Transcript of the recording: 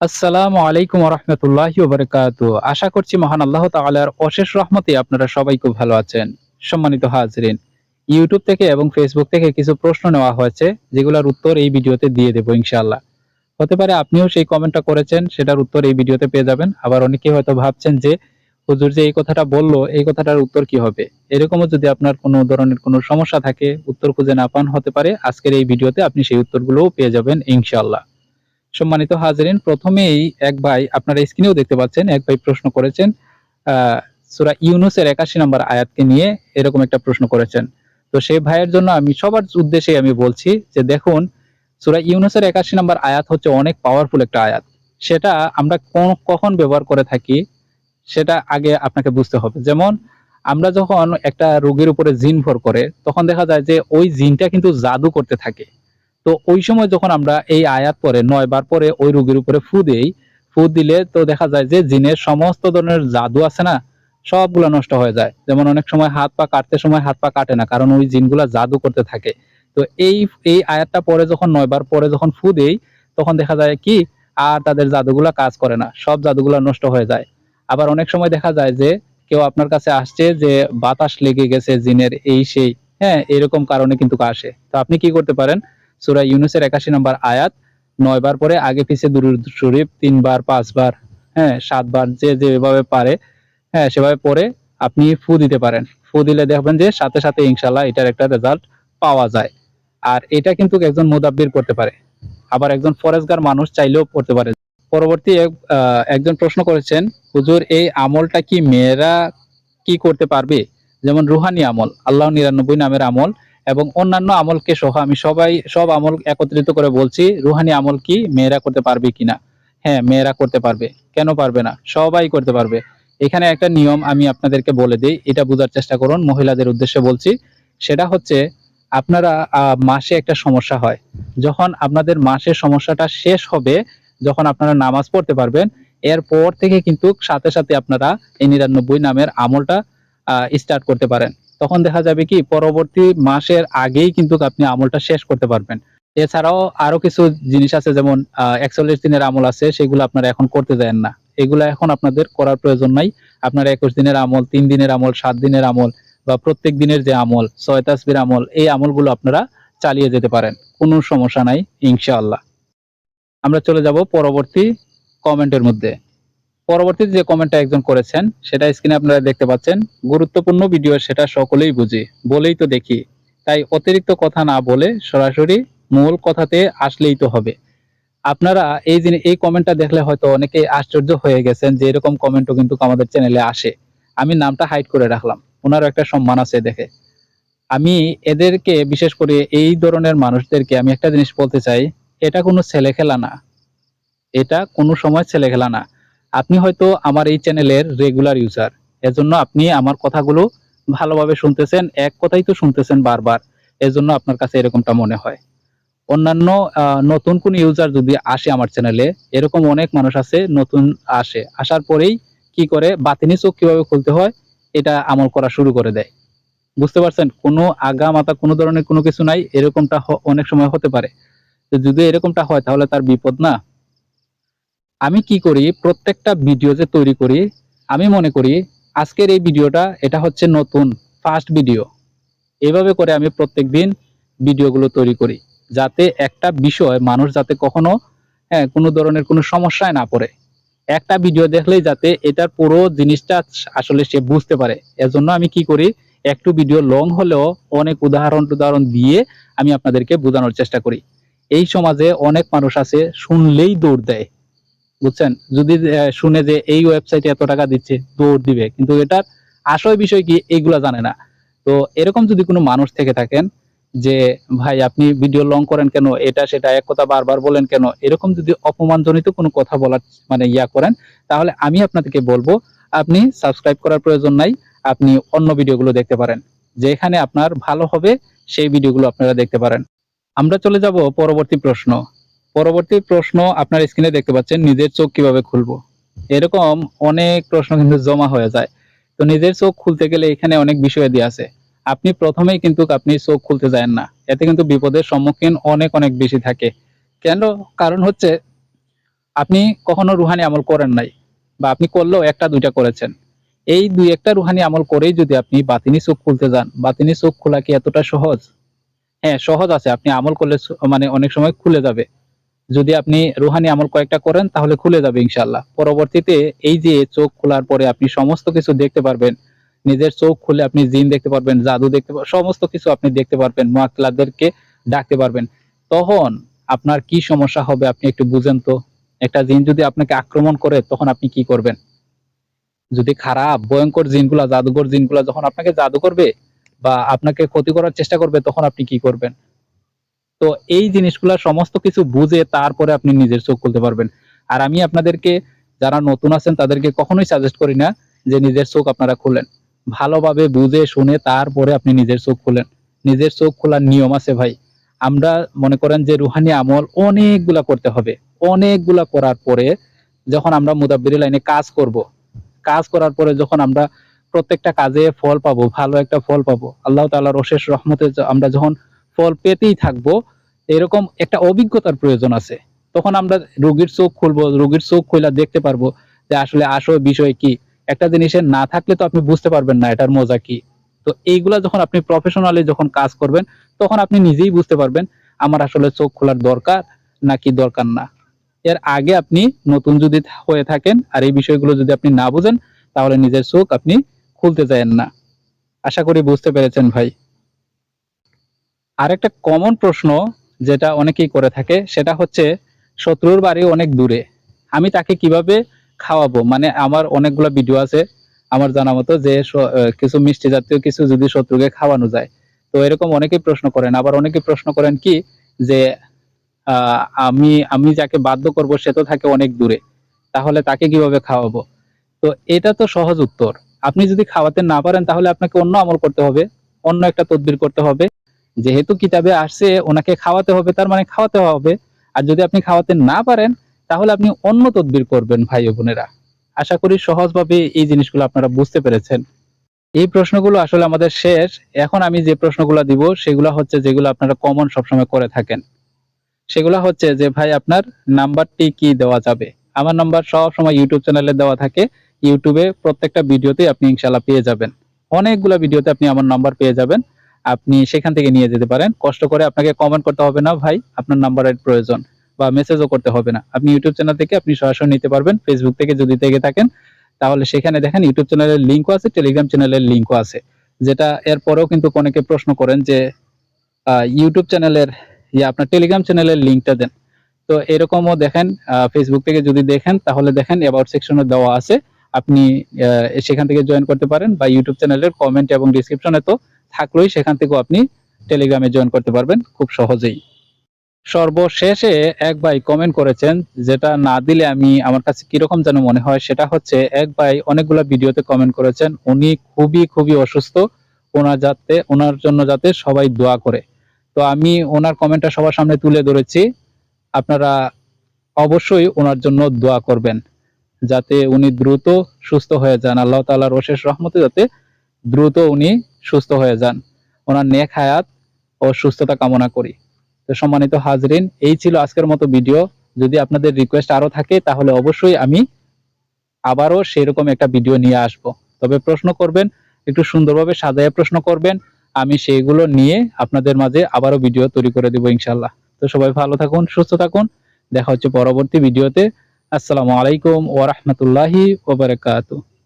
আসসালামু আলাইকুম আশা করছি মহান আল্লাহ তাআলার অশেষ রহমতে আপনারা সবাই খুব ভালো আছেন। সম্মানিত হাজরিন, ইউটিউব থেকে এবং ফেসবুক থেকে কিছু প্রশ্ন নেওয়া হয়েছে, যেগুলোর উত্তর এই ভিডিওতে দিয়ে দেবো ইনশাআল্লাহ। হতে পারে আপনিও সেই কমেন্টটা করেছেন, সেটার উত্তর এই ভিডিওতে পেয়ে যাবেন। আবার অনেকেই হয়তো ভাবছেন যে, হুজুর যে এই কথাটা বলল, এই কথাটার উত্তর কি হবে? এরকমও যদি আপনার কোনো ধরনের কোনো সমস্যা থাকে, উত্তর খুঁজে না পান হতে পারে, আজকের এই ভিডিওতে আপনি সেই উত্তরগুলোও পেয়ে যাবেন ইনশাআল্লাহ। সম্মানিত হাজরিন, প্রথমেই এক ভাই আপনারা স্ক্রিনেও দেখতে পাচ্ছেন, এক ভাই প্রশ্ন করেছেন সুরা ইউনুসের একাশি নম্বর আয়াতকে নিয়ে এরকম একটা প্রশ্ন করেছেন। তো সেই ভাইয়ের জন্য আমি সবার উদ্দেশ্যে আমি বলছি যে দেখুন, সুরা ইউনুসের একাশি নম্বর আয়াত হচ্ছে অনেক পাওয়ারফুল একটা আয়াত। সেটা আমরা কোন- কখন ব্যবহার করে থাকি, সেটা আগে আপনাকে বুঝতে হবে। যেমন, আমরা যখন একটা রোগীর উপরে জিন ভর করে, তখন দেখা যায় যে ওই জিনটা কিন্তু জাদু করতে থাকে। তো ওই সময় যখন আমরা এই আয়াত পরে, নয় বার পরে ওই রোগীর উপরে ফু দেই, ফু দিলে তো দেখা যায় যে জিনের সমস্ত ধরনের জাদু আছে না, সবগুলা নষ্ট হয়ে যায়। যেমন অনেক সময় হাত পা কাটতে সময় হাত পা কাটে না, কারণ ওই জিনগুলা জাদু করতে থাকে। তো এই এই আয়াতটা পরে যখন নয় বার পরে যখন ফু দেই, তখন দেখা যায় কি, আর তাদের জাদুগুলা কাজ করে না, সব জাদুগুলা নষ্ট হয়ে যায়। আবার অনেক সময় দেখা যায় যে কেউ আপনার কাছে আসছে যে বাতাস লেগে গেছে জিনের এই সেই হ্যাঁ এরকম কারণে কিন্তু আসে। তো আপনি কি করতে পারেন? সূরা ইউনুসের একাশি নম্বর আয়াত নয় বার পরে আগে পিছে দুরুদ শরীফ, তিনবার, পাঁচবার হ্যাঁ সাতবার, যে যেভাবে পারে হ্যাঁ সেভাবে পরে আপনি ফু দিতে পারেন। ফু দিলে দেখবেন যে সাথে সাথে ইনশাল্লাহ এটার একটা রেজাল্ট পাওয়া যায়। আর এটা কিন্তু একজন মুদাব্বির করতে পারে। আবার একজন ফরেজগার মানুষ চাইলেও পড়তে পারে। পরবর্তী একজন প্রশ্ন করেছেন, হুজুর, এই আমলটা কি মেয়েরা কি করতে পারবে? যেমন রুহানি আমল আল্লাহ নিরানব্বই নামের আমল এবং অন্যান্য আমলকে সহ আমি সবাই সব আমল একত্রিত করে বলছি, রুহানি আমল কি মেয়েরা করতে পারবে কিনা? হ্যাঁ মেয়েরা করতে পারবে। কেন পারবে না? সবাই করতে পারবে। এখানে একটা নিয়ম আমি আপনাদেরকে বলে দিই, এটা বোঝার চেষ্টা করুন। মহিলাদের উদ্দেশ্যে বলছি, সেটা হচ্ছে আপনারা মাসে একটা সমস্যা হয়। যখন আপনাদের মাসের সমস্যাটা শেষ হবে, যখন আপনারা নামাজ পড়তে পারবেন, এরপর থেকে কিন্তু সাথে সাথে আপনারা এই নিরানব্বই নামের আমলটা স্টার্ট করতে পারেন। তখন দেখা যাবে কি পরবর্তী মাসের আগেই কিন্তু আপনি আমলটা শেষ করতে পারবেন। এছাড়াও আরও কিছু জিনিস আছে যেমন একচল্লিশ দিনের আমল আছে, সেগুলো আপনারা এখন করতে দেন না। এগুলো এখন আপনাদের করার প্রয়োজন নাই। আপনারা একুশ দিনের আমল, তিন দিনের আমল, সাত দিনের আমল বা প্রত্যেক দিনের যে আমল, ছয় তাসবির আমল, এই আমলগুলো আপনারা চালিয়ে যেতে পারেন। কোনো সমস্যা নাই, ইনশাআল্লাহ। আমরা চলে যাব পরবর্তী কমেন্টের মধ্যে। পরবর্তীতে যে কমেন্টটা একজন করেছেন, সেটা স্ক্রিনে আপনারা দেখতে পাচ্ছেন। গুরুত্বপূর্ণ ভিডিও সেটা সকলেই বুঝি, বলেই তো দেখি। তাই অতিরিক্ত কথা না বলে সরাসরি মূল কথাতে আসলেই তো হবে। আপনারা এই জিনিস এই কমেন্টটা দেখলে হয়তো অনেকেই আশ্চর্য হয়ে গেছেন যে এরকম কমেন্টও কিন্তু আমাদের চ্যানেলে আসে। আমি নামটা হাইড করে রাখলাম। ওনারও একটা সম্মান আছে দেখে। আমি এদেরকে, বিশেষ করে এই ধরনের মানুষদেরকে আমি একটা জিনিস বলতে চাই। এটা কোনো ছেলে খেলা না। এটা কোনো সময় ছেলে খেলা না। আপনি হয়তো আমার এই চ্যানেলের রেগুলার ইউজার এজন্য আপনি আমার কথাগুলো ভালোভাবে শুনতেছেন, এক কথাই তো শুনতেছেন বারবার। এজন্য আপনার কাছে এরকমটা মনে হয়। অন্যান্য নতুন কোন ইউজার যদি আসে আমার চ্যানেলে, এরকম অনেক মানুষ আছে, নতুন আসে। আসার পরেই কি করে, বাতিনি চোখ কীভাবে খুলতে হয়, এটা আমল করা শুরু করে দেয়। বুঝতে পারছেন? কোনো আগা মাথা, কোনো ধরনের কোনো কিছু নাই, এরকমটা অনেক সময় হতে পারে। যদি এরকমটা হয়, তাহলে তার বিপদ না। আমি কি করি? প্রত্যেকটা ভিডিও যে তৈরি করি, আমি মনে করি আজকের এই ভিডিওটা এটা হচ্ছে নতুন ফার্স্ট ভিডিও এভাবে করে আমি প্রত্যেকদিন ভিডিওগুলো তৈরি করি, যাতে একটা বিষয়, মানুষ যাতে কখনো হ্যাঁ কোনো ধরনের কোনো সমস্যায় না পড়ে। একটা ভিডিও দেখলেই যাতে এটার পুরো জিনিসটা আসলে সে বুঝতে পারে। এজন্য আমি কি করি, একটু ভিডিও লং হলেও অনেক উদাহরণ উদাহরণ দিয়ে আমি আপনাদেরকে বোঝানোর চেষ্টা করি। এই সমাজে অনেক মানুষ আছে, শুনলেই দৌড় দেয়। বুঝছেন? যদি শুনে যে এই ওয়েবসাইটে এত টাকা দিচ্ছে, দৌড় দিবে, কিন্তু এটার আসল বিষয় কি এইগুলা জানে না। তো এরকম যদি কোনো মানুষ থেকে থাকেন যে, ভাই, আপনি ভিডিও লং করেন কেন? এটা সেটা এক কথা বারবার বলেন কেন? এরকম যদি অপমানজনিত কোনো কথা বলার মানে ইয়া করেন, তাহলে আমি আপনাদেরকে বলব, আপনি সাবস্ক্রাইব করার প্রয়োজন নাই, আপনি অন্য ভিডিওগুলো দেখতে পারেন। যেখানে আপনার ভালো হবে, সেই ভিডিওগুলো আপনারা দেখতে পারেন। আমরা চলে যাব পরবর্তী প্রশ্ন। পরবর্তী প্রশ্ন আপনার স্ক্রিনে দেখতে পাচ্ছেন, নিজের চোখ কীভাবে খুলবো? এরকম অনেক প্রশ্ন কিন্তু জমা হয়ে যায়। তো নিজের চোখ খুলতে গেলে এখানে অনেক বিষয় দিয়ে আছে। আপনি প্রথমেই কিন্তু আপনি চোখ খুলতে যায় না। এতে কিন্তু বিপদের সম্মুখীন অনেক অনেক বেশি থাকে। কেন? কারণ হচ্ছে আপনি কখনো রুহানি আমল করেন নাই বা আপনি করলেও একটা, দুইটা করেছেন। এই দুই একটা রুহানি আমল করেই যদি আপনি বাতিনি চোখ খুলতে যান, বাতিনি চোখ খোলা কি এতটা সহজ? হ্যাঁ সহজ আছে। আপনি আমল করলে মানে অনেক সময় খুলে যাবে। যদি আপনি রুহানি আমল কয়েকটা করেন, তাহলে খুলে যাবে ইনশাল্লাহ পরবর্তীতে এই যে চোখ খোলার পরে আপনি সমস্ত কিছু দেখতে পারবেন, নিজের চোখ খুলে আপনি জিন দেখতে পারবেন, জাদু দেখতে সমস্ত কিছু আপনি দেখতে পারবেন মোয়াক্লাদেরকে ডাকতে পারবেন। তখন আপনার কি সমস্যা হবে আপনি একটু বুঝেন তো। একটা জিন যদি আপনাকে আক্রমণ করে, তখন আপনি কি করবেন? যদি খারাপ, ভয়ঙ্কর জিনগুলা, জাদুঘর জিনগুলা যখন আপনাকে জাদু করবে বা আপনাকে ক্ষতি করার চেষ্টা করবে, তখন আপনি কি করবেন? তো এই জিনিসগুলা সমস্ত কিছু বুঝে তারপরে আপনি নিজের চোখ খুলতে পারবেন। আর আমি আপনাদেরকে, যারা নতুন আছেন, তাদেরকে কখনোই সাজেস্ট করি না যে নিজের চোখ আপনারা খুলেন। ভালোভাবে বুঝে, শুনে তারপরে আপনি নিজের চোখ খুলেন। নিজের চোখ খোলার নিয়ম আছে ভাই। আমরা মনে করেন যে রুহানি আমল অনেকগুলা করতে হবে। অনেকগুলা করার পরে যখন আমরা মুদাব্বিরি লাইনে কাজ করব, কাজ করার পরে যখন আমরা প্রত্যেকটা কাজে ফল পাবো, ভালো একটা ফল পাবো, আল্লাহ তাআলার অশেষ রহমতে আমরা যখন ফল পেতেই থাকব, এরকম একটা অভিজ্ঞতার প্রয়োজন আছে। তখন আমরা রোগীর চোখ খুলবো, রোগীর চোখ খুলে দেখতে পারব যে আসলে আসল বিষয় কি। একটা জিনিসের না থাকলে তো আপনি বুঝতে পারবেন না এটার মজা কি। তো এইগুলা যখন আপনি প্রফেশনালি যখন কাজ করবেন, তখন আপনি নিজেই বুঝতে পারবেন আমার আসলে চোখ খোলার দরকার নাকি দরকার না। এর আগে আপনি নতুন যদি হয়ে থাকেন আর এই বিষয়গুলো যদি আপনি না বুঝেন, তাহলে নিজের চোখ আপনি খুলতে চান না। আশা করি বুঝতে পেরেছেন ভাই। আরেকটা কমন প্রশ্ন যেটা অনেকেই করে থাকে, সেটা হচ্ছে শত্রুর বাড়ি অনেক দূরে। আমি তাকে কীভাবে খাওয়াবো? মানে আমার অনেকগুলো ভিডিও আছে আমার জানা মতো যে কিছু মিষ্টি জাতীয় কিছু যদি শত্রুকে খাওয়ানো যায়। তো এরকম অনেকেই প্রশ্ন করেন। আবার অনেকেই প্রশ্ন করেন কি যে আমি আমি যাকে বাধ্য করব সে তো থাকে অনেক দূরে। তাহলে তাকে কীভাবে খাওয়াবো? তো এটা তো সহজ উত্তর। আপনি যদি খাওয়াতে না পারেন তাহলে আপনাকে অন্য আমল করতে হবে, অন্য একটা তদবির করতে হবে। যেহেতু কিতাবে আসছে, ওনাকে খাওয়াতে হবে, তার মানে খাওয়াতে হবে। আর যদি আপনি খাওয়াতে না পারেন, তাহলে আপনি অন্য তদবির করবেন, ভাই বোনেরা। আশা করি সহজভাবে এই জিনিসগুলো আপনারা বুঝতে পেরেছেন। এই প্রশ্নগুলো আসলে আমাদের শেষ। এখন আমি যে প্রশ্নগুলো দিব, সেগুলো হচ্ছে যেগুলো আপনারা কমন সবসময় করে থাকেন। সেগুলো হচ্ছে যে, ভাই, আপনার নাম্বারটি কি দেওয়া যাবে? আমার নাম্বার সব সময় ইউটিউব চ্যানেলে দেওয়া থাকে। ইউটিউবে প্রত্যেকটা ভিডিওতে আপনি ইনশাল্লাহ পেয়ে যাবেন। অনেকগুলো ভিডিওতে আপনি আমার নাম্বার পেয়ে যাবেন। আপনি সেখান থেকে নিয়ে যেতে পারেন। কষ্ট করে আপনাকে কমেন্ট করতে হবে না ভাই, আপনার নাম্বারের প্রয়োজন বা মেসেজও করতে হবে না। আপনি ইউটিউব চ্যানেল থেকে আপনি সরাসরি নিতে পারবেন। ফেসবুক থেকে যদি থেকে থাকেন, তাহলে সেখানে দেখেন ইউটিউব চ্যানেলের লিঙ্কও আছে টেলিগ্রাম চ্যানেলের লিঙ্কও আছে। যেটা এরপরেও কিন্তু অনেকে প্রশ্ন করেন যে ইউটিউব চ্যানেলের ইয়ে আপনার টেলিগ্রাম চ্যানেলের লিঙ্কটা দেন। তো এরকমও দেখেন ফেসবুক থেকে যদি দেখেন, তাহলে দেখেন অ্যাবাউট সেকশনে দেওয়া আছে। আপনি সেখান থেকে জয়েন করতে পারেন বা ইউটিউব চ্যানেলের কমেন্ট এবং ডিসক্রিপশনে তো থাকলেই সেখান থেকেও আপনি টেলিগ্রামে জয়েন করতে পারবেন খুব সহজেই। সর্বশেষে এক ভাই কমেন্ট করেছেন যেটা না দিলে আমি আমার কাছে কীরকম যেন মনে হয় সেটা হচ্ছে এক ভাই অনেকগুলো ভিডিওতে কমেন্ট করেছেন, উনি খুবই খুবই অসুস্থ, ওনার যাতে, ওনার জন্য যাতে সবাই দোয়া করে। তো আমি ওনার কমেন্টটা সবার সামনে তুলে ধরেছি, আপনারা অবশ্যই ওনার জন্য দোয়া করবেন। যাতে উনি দ্রুত সুস্থ হয়ে যান। আল্লাহ তাআলার অশেষ রহমতে যাতে দ্রুত উনি সুস্থ হয়ে যান। ওনার নেক হায়াত ও সুস্থতা কামনা করি। তো সম্মানিত হাজরিন, এই ছিল আজকের মতো ভিডিও। যদি আপনাদের রিকোয়েস্ট আরও থাকে, তাহলে অবশ্যই আমি আবারও সেরকম একটা ভিডিও নিয়ে আসব। তবে প্রশ্ন করবেন, একটু সুন্দরভাবে সাজায় প্রশ্ন করবেন। আমি সেইগুলো নিয়ে আপনাদের মাঝে আবারও ভিডিও তৈরি করে দেবো ইনশাল্লাহ তো সবাই ভালো থাকুন, সুস্থ থাকুন। দেখা হচ্ছে পরবর্তী ভিডিওতে আসসালামু আলাইকুম ওয়া রাহমাতুল্লাহি ওয়া বারাকাতুহু।